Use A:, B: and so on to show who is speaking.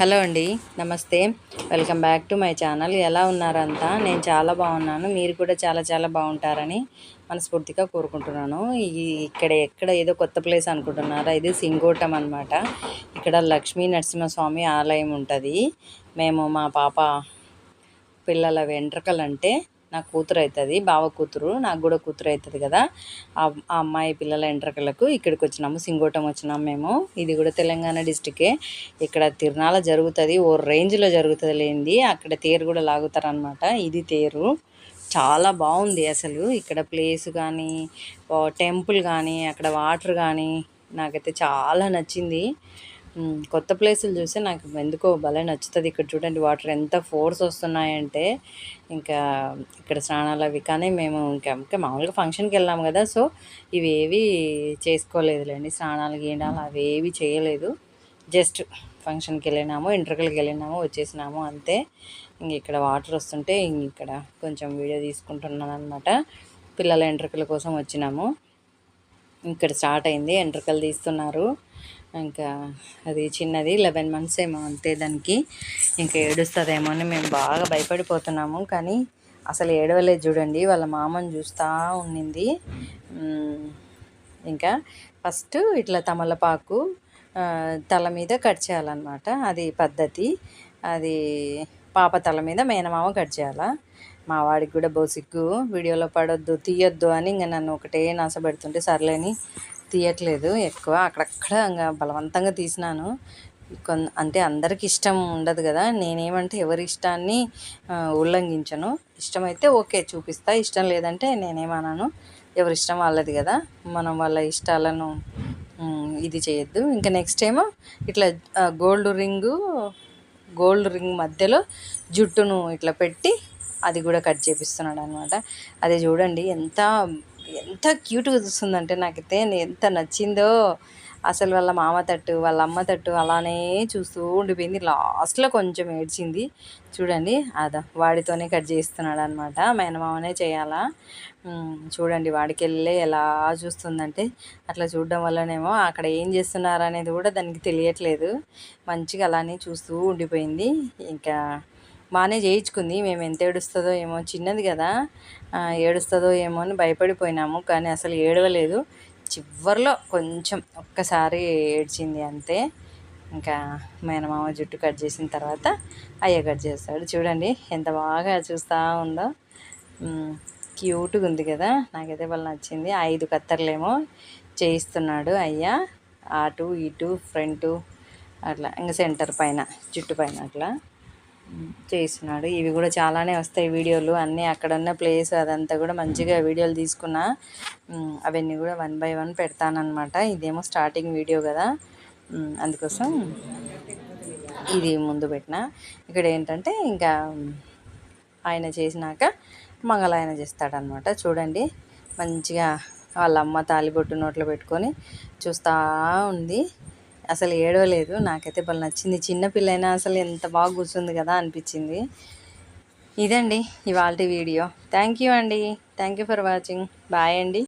A: Hello అండి నమస్తే. Welcome back to my channel. ఎలా ఉన్నారంతా నేను చాలా బాగున్నాను. మీరు కూడా చాలా చాలా బాగుంటారని మనస్ఫూర్తిగా కోరుకుంటున్నాను. ఈ ఇక్కడ ఎక్కడ ఏదో కొత్త ప్లేస్ అనుకుంటున్నారా? ఇది సింగోటం అనమాట ఇక్కడ లక్ష్మీ నరసింహస్వామి ఆలయం ఉంటుంది. మేము మా పాప పిల్లల వెంట్రుకలు అంటే నా కూతురు అవుతుంది బావ కూతురు నాకు కూడా కూతురు అవుతుంది కదా. ఆ అమ్మాయి పిల్లల ఎంట్రకలకు ఇక్కడికి వచ్చినాము సింగోటం వచ్చినాము మేము. ఇది కూడా తెలంగాణ డిస్టికే ఇక్కడ తిరునాళ జరుగుతుంది ఓ రేంజ్లో జరుగుతుంది లేనిది అక్కడ తేరు కూడా లాగుతారనమాట ఇది తేరు. చాలా బాగుంది అసలు. ఇక్కడ ప్లేస్ కానీ టెంపుల్ కానీ అక్కడ వాటర్ కానీ నాకైతే చాలా నచ్చింది. కొత్త ప్లేసులు చూస్తే నాకు ఎందుకో భలే నచ్చుతుంది. ఇక్కడ చూడండి వాటర్ ఎంత ఫోర్స్ వస్తున్నాయంటే ఇంకా ఇక్కడ స్నానాలు అవి. కానీ మేము ఇంకా ఇంకా మామూలుగా ఫంక్షన్కి వెళ్ళాము కదా సో ఇవేవి చేసుకోలేదులేండి. స్నానాలు గీనాలు అవి ఏవి చేయలేదు. జస్ట్ ఫంక్షన్కి వెళ్ళినాము ఇంటర్కల్కి వెళ్ళినాము వచ్చేసినాము అంతే. ఇంక ఇక్కడ వాటర్ వస్తుంటే ఇక్కడ కొంచెం వీడియో తీసుకుంటున్నాను అనమాట పిల్లల ఎంట్రకల కోసం వచ్చినాము. ఇక్కడ స్టార్ట్ అయింది ఎంట్రకలు తీస్తున్నారు. ఇంకా అది చిన్నది లెవెన్ మంత్స్ ఏమో అంతే దానికి. ఇంకా ఏడుస్తుందేమో అని మేము బాగా భయపడిపోతున్నాము. కానీ అసలు ఏడవలేదు చూడండి వాళ్ళ మామని చూస్తూ ఉండింది ఇంకా ఫస్ట్ ఇట్లా తమలపాకు తల మీద కట్ చేయాలన్నమాట. అది పద్ధతి. అది పాప తల మీద మేనమామ కట్ చేయాలా? మా వాడికి కూడా బోసిగ్గు వీడియోలో పడొద్దు తీయొద్దు అని ఇంకా నన్ను ఒకటే నాశపడుతుంటే సర్లేని తీయట్లేదు ఎక్కువ. అక్కడక్కడ ఇంకా బలవంతంగా తీసినాను. అంటే అందరికి ఇష్టం ఉండదు కదా. నేనేమంటే ఎవరి ఇష్టాన్ని ఉల్లంఘించను. ఇష్టమైతే ఓకే చూపిస్తా. ఇష్టం లేదంటే నేనేమన్నాను ఎవరి ఇష్టం వాళ్ళది కదా. మనం వాళ్ళ ఇష్టాలను ఇది చేయొద్దు. ఇంకా నెక్స్ట్ ఏమో ఇట్లా గోల్డ్ రింగు గోల్డ్ రింగ్ మధ్యలో జుట్టును ఇట్లా పెట్టి అది కూడా కట్ చేపిస్తున్నాడు అనమాట అది చూడండి ఎంత ఎంత క్యూట్గా చూస్తుందంటే నాకైతే ఎంత నచ్చిందో. అసలు వాళ్ళ మామ తట్టు వాళ్ళ అమ్మ తట్టు అలానే చూస్తూ ఉండిపోయింది. లాస్ట్లో కొంచెం ఏడ్చింది. చూడండి అదా వాడితోనే కట్ చేస్తున్నాడు అనమాట మేనమామనే చేయాలా? చూడండి వాడికి వెళ్ళే ఎలా చూస్తుందంటే అట్లా చూడడం వల్లనేమో అక్కడ ఏం చేస్తున్నారు అనేది కూడా దానికి తెలియట్లేదు. మంచిగా అలానే చూస్తూ ఉండిపోయింది. ఇంకా బాగానే చేయించుకుంది. మేము ఎంత ఏడుస్తుందో ఏమో చిన్నది కదా. ఏడుస్తుందో ఏమో అని భయపడిపోయినాము. కానీ అసలు ఏడవలేదు. చివరిలో కొంచెం ఒక్కసారి ఏడ్చింది అంతే. ఇంకా మేనమామ జుట్టు కట్ చేసిన తర్వాత అయ్య కట్ చేస్తాడు. చూడండి ఎంత బాగా చూస్తూ ఉందో. క్యూట్గా ఉంది కదా. నాకైతే వాళ్ళు నచ్చింది. ఐదు కత్తర్లేమో చేయిస్తున్నాడు అయ్యా. అటు ఇటు ఫ్రంట్ అట్లా. ఇంకా సెంటర్ పైన జుట్టు పైన అట్లా. చేస్తున్నాడు ఇవి కూడా చాలానే వస్తాయి వీడియోలు. అన్నీ అక్కడ ఉన్న ప్లేస్ అదంతా కూడా మంచిగా వీడియోలు తీసుకున్నా అవన్నీ కూడా వన్ బై వన్ పెడతానమాట ఇదేమో స్టార్టింగ్ వీడియో కదా. అందుకోసం ఇది ముందు పెట్టిన. ఇక్కడ ఏంటంటే ఇంకా ఆయన చేసినాక మంగళాయన చేస్తాడనమాట చూడండి. మంచిగా వాళ్ళ అమ్మ తాలిబొట్టు నోట్లో పెట్టుకొని చూస్తూ ఉంది. అసలు ఏడవలేదు నాకైతే భలే నచ్చింది. చిన్నపిల్లైనా అసలు ఎంత బాగా కూర్చుంది కదా అనిపించింది. ఇదండి ఇవాళ వీడియో. థ్యాంక్ యూ అండి. Thank you for watching. Bye అండి.